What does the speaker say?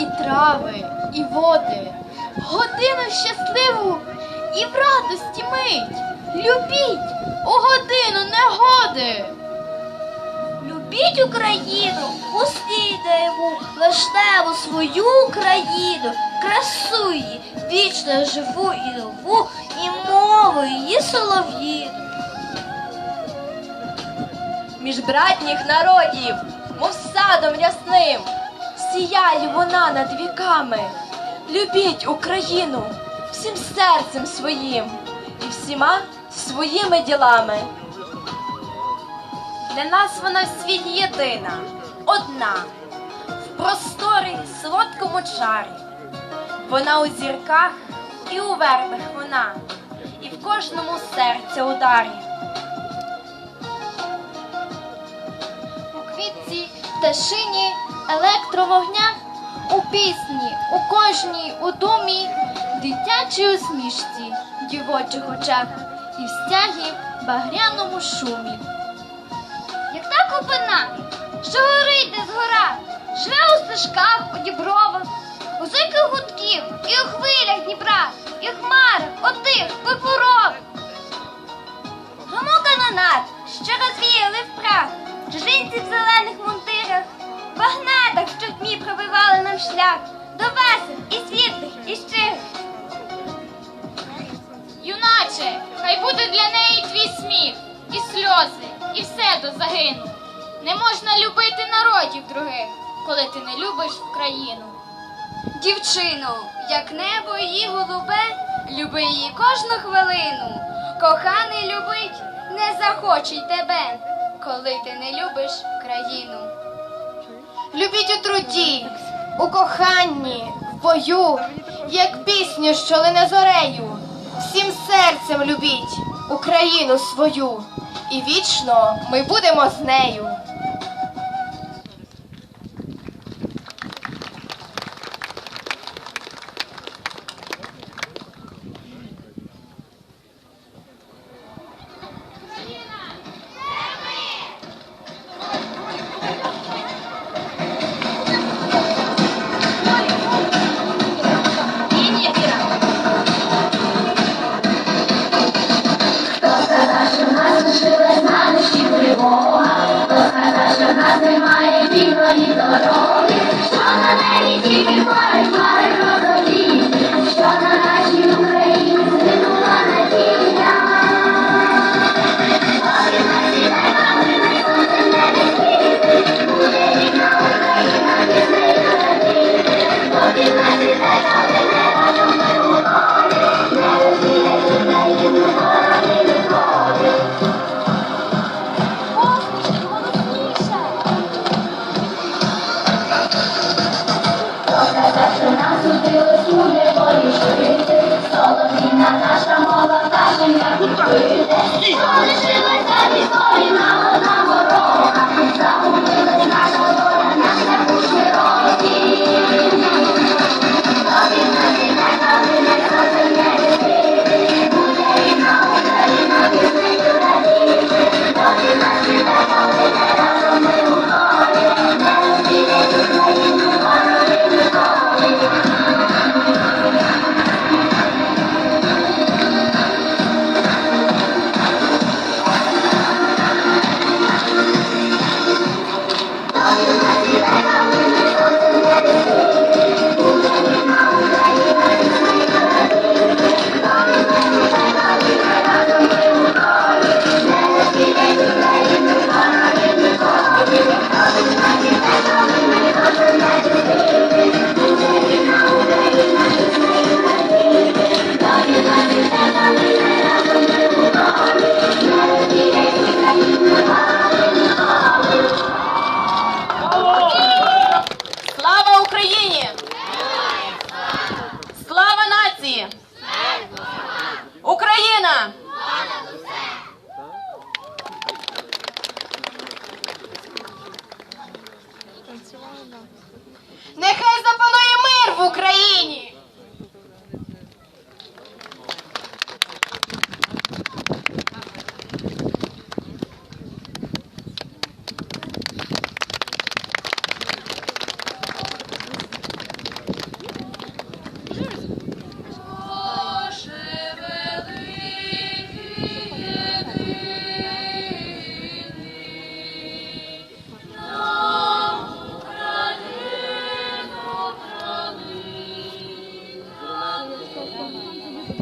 і трави, і води, годину щасливу і в радості мить. Любіть у годину негоди. Любіть Україну, услідуємо вишневу свою країну, красу її, вічно живу і нову, і мову її солов'їну. між братніх народів, мов садом рясним, сіяє вона над віками. Любіть Україну всім серцем своїм і всіма своїми ділами. Для нас вона в світі єдина, одна, в просторі солодкому чарі. Вона у зірках і у вербах вона, і в кожному серця ударі. У квітці пташині електровогня, у пісні, у кожній у думі, дитячій усмішці, дівочих очах і в стягі багряному шумі. Як та купина, що горить десь гора, живе у стежках, у дібровах, у зиках гудків, і у хвилях Дніпра, і хмарах, отих, пурпурових. Гаму канонат, що розвіяли в прах, в зелених мундирах, пробивали до весел і світлих, і щирих. Юначе, хай буде для неї твій сміх, і сльози, і все до загину. Не можна любити народів других, коли ти не любиш Україну. Дівчино, як небо її голубе, люби її кожну хвилину. Коханий любить, не захоче й тебе, коли ти не любиш країну. Любіть у труді, у коханні, в бою, як пісню, що лине зорею. Всім серцем любіть Україну свою, і вічно ми будемо з нею. Слава